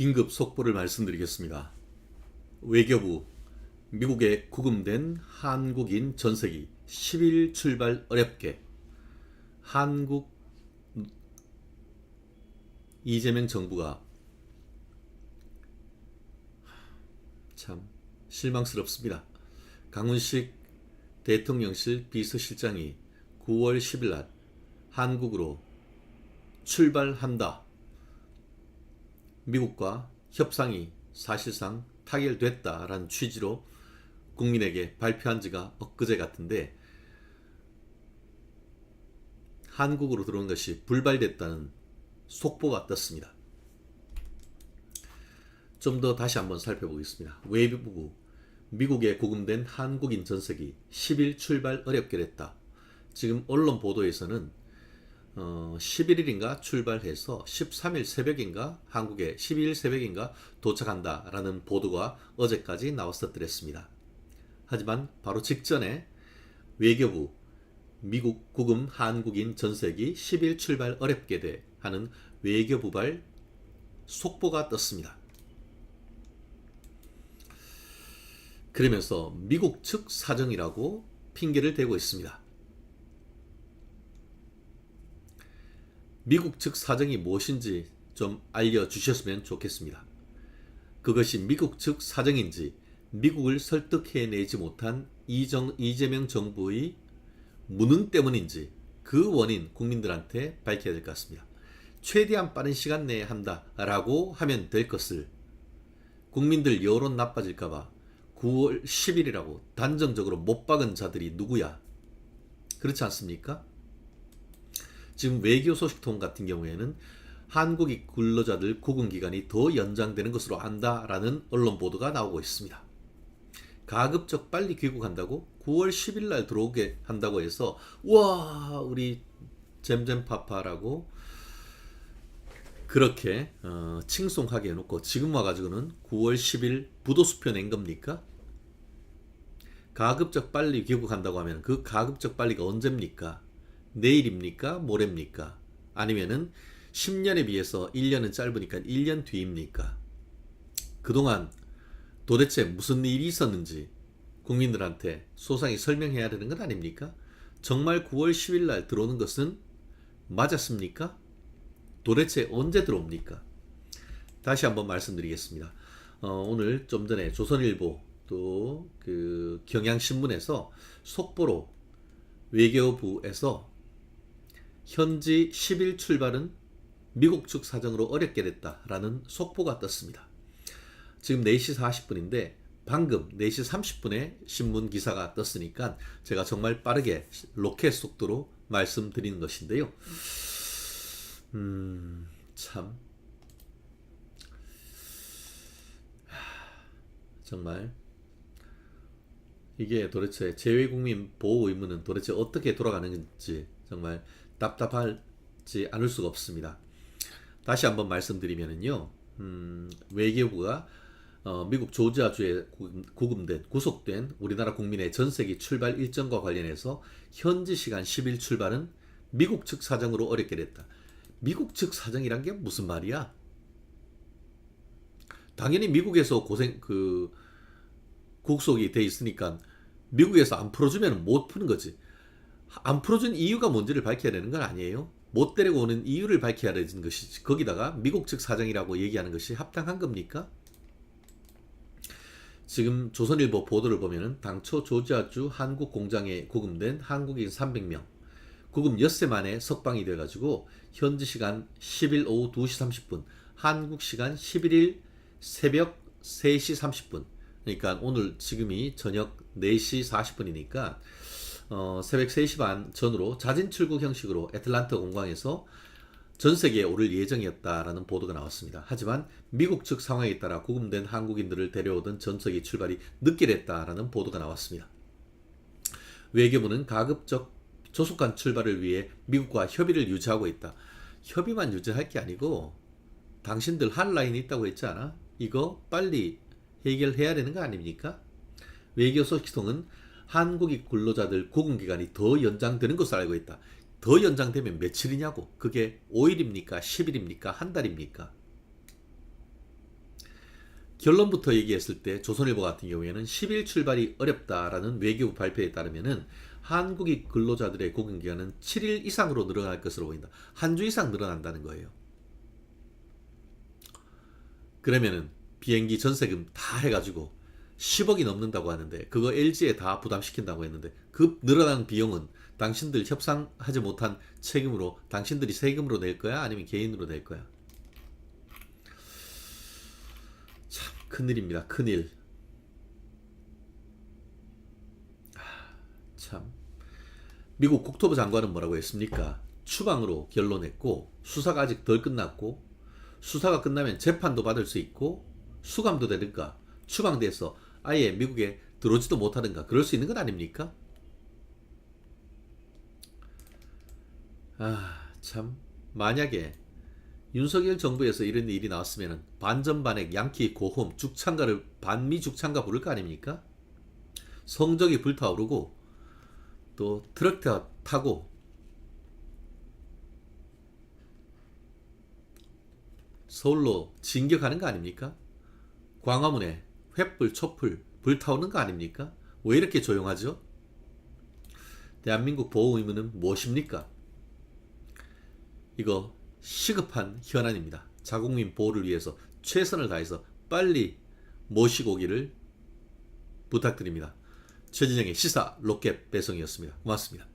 긴급 속보를 말씀드리겠습니다. 외교부 미국에 구금된 한국인 전세기 10일 출발 어렵게 한국 이재명 정부가 참 실망스럽습니다. 강훈식 대통령실 비서실장이 9월 10일 날 한국으로 출발한다. 미국과 협상이 사실상 타결됐다라는 취지로 국민에게 발표한 지가 엊그제 같은데 한국으로 들어온 것이 불발됐다는 속보가 떴습니다. 좀 더 다시 한번 살펴보겠습니다. 외교부 미국에 구금된 한국인 전세기 10일 출발 어렵게 됐다. 지금 언론 보도에서는 어, 11일인가 출발해서 13일 새벽인가 한국에 12일 새벽인가 도착한다라는 보도가 어제까지 나왔었더랬습니다. 하지만 바로 직전에 외교부 미국 구금 한국인 전세기 10일 출발 어렵게 돼 하는 외교부발 속보가 떴습니다. 그러면서 미국 측 사정이라고 핑계를 대고 있습니다. 미국 측 사정이 무엇인지 좀 알려주셨으면 좋겠습니다. 그것이 미국 측 사정인지 미국을 설득해내지 못한 이정, 이재명 정부의 무능 때문인지 그 원인 국민들한테 밝혀야 될 것 같습니다. 최대한 빠른 시간 내에 한다라고 하면 될 것을 국민들 여론 나빠질까봐 9월 10일이라고 단정적으로 못 박은 자들이 누구야? 그렇지 않습니까? 지금 외교 소식통 같은 경우에는 한국이 근로자들 구금 기간이 더 연장되는 것으로 안다라는 언론 보도가 나오고 있습니다. 가급적 빨리 귀국한다고 9월 10일 날 들어오게 한다고 해서 와 우리 잼잼파파라고 그렇게 어, 칭송하게 해놓고 지금 와가지고는 9월 10일 부도수표 낸 겁니까? 가급적 빨리 귀국한다고 하면 그 가급적 빨리가 언제입니까? 내일입니까? 모레입니까? 아니면은 10년에 비해서 1년은 짧으니까 1년 뒤입니까? 그동안 도대체 무슨 일이 있었는지 국민들한테 소상히 설명해야 되는 것 아닙니까? 정말 9월 10일 날 들어오는 것은 맞았습니까? 도대체 언제 들어옵니까? 다시 한번 말씀드리겠습니다. 어, 오늘 좀 전에 조선일보 또 그 경향신문에서 속보로 외교부에서 현지 10일 출발은 미국 측 사정으로 어렵게 됐다라는 속보가 떴습니다. 지금 4시 40분인데 방금 4시 30분에 신문 기사가 떴으니까 제가 정말 빠르게 로켓 속도로 말씀드리는 것인데요. 음, 참. 정말 이게 도대체 재외국민 보호 의무는 도대체 어떻게 돌아가는지 정말 답답하지 않을 수가 없습니다. 다시 한번 말씀드리면은요, 음, 외교부가 어, 미국 조지아주에 구금된 구속된 우리나라 국민의 전세기 출발 일정과 관련해서 현지 시간 10일 출발은 미국 측 사정으로 어렵게 됐다. 미국 측 사정이란 게 무슨 말이야? 당연히 미국에서 고생 그 국속이 돼 있으니까 미국에서 안 풀어주면 못 푸는 거지. 안 풀어준 이유가 뭔지를 밝혀야 되는 건 아니에요. 못 데리고 오는 이유를 밝혀야 되는 것이지. 거기다가 미국 측 사정이라고 얘기하는 것이 합당한 겁니까? 지금 조선일보 보도를 보면은 당초 조지아주 한국 공장에 구금된 한국인 300명 구금 엿새 만에 석방이 돼가지고 현지 시간 10일 오후 2시 30분 한국 시간 11일 새벽 3시 30분 그러니까 오늘 지금이 저녁 4시 40분이니까 어, 새벽 3시 반 전으로 자진 출국 형식으로 애틀란타 공항에서 전 세계에 오를 예정이었다라는 보도가 나왔습니다. 하지만 미국 측 상황에 따라 구금된 한국인들을 데려오던 전석이 출발이 늦게 됐다라는 보도가 나왔습니다. 외교부는 가급적 조속한 출발을 위해 미국과 협의를 유지하고 있다. 협의만 유지할 게 아니고 당신들 할 라인이 있다고 했지 않아? 이거 빨리 해결해야 되는 거 아닙니까? 외교 소식통은 한국인 근로자들 구금 기간이 더 연장되는 것으로 알고 있다. 더 연장되면 며칠이냐고. 그게 5일입니까? 10일입니까? 한 달입니까? 결론부터 얘기했을 때 조선일보 같은 경우에는 10일 출발이 어렵다라는 외교부 발표에 따르면은 한국인 근로자들의 고용 기간은 7일 이상으로 늘어날 것으로 보인다. 한 주 이상 늘어난다는 거예요. 그러면은 비행기 전세금 다 해가지고 10억이 넘는다고 하는데 그거 LG에 다 부담시킨다고 했는데 그 늘어난 비용은 당신들 협상하지 못한 책임으로 당신들이 세금으로 낼 거야 아니면 개인으로 낼 거야? 참 큰일입니다. 큰일. 아, 참. 미국 국토부 장관은 뭐라고 했습니까? 추방으로 결론냈고 수사가 아직 덜 끝났고 수사가 끝나면 재판도 받을 수 있고 수감도 되든가 추방돼서 아예 미국에 들어오지도 못하든가 그럴 수 있는 건 아닙니까? 아, 참 만약에 윤석열 정부에서 이런 일이 나왔으면 반전반액 양키 고홈 죽창가를 반미 죽창가 부를 거 아닙니까? 성적이 불타오르고 또 트럭 타고 서울로 진격하는 거 아닙니까? 광화문에 횃불, 촛불 불타오는 거 아닙니까? 왜 이렇게 조용하죠? 대한민국 보호 의무는 무엇입니까? 이거 시급한 현안입니다. 자국민 보호를 위해서 최선을 다해서 빨리 모시고 오기를 부탁드립니다. 최진영의 시사 로켓 배송이었습니다. 고맙습니다.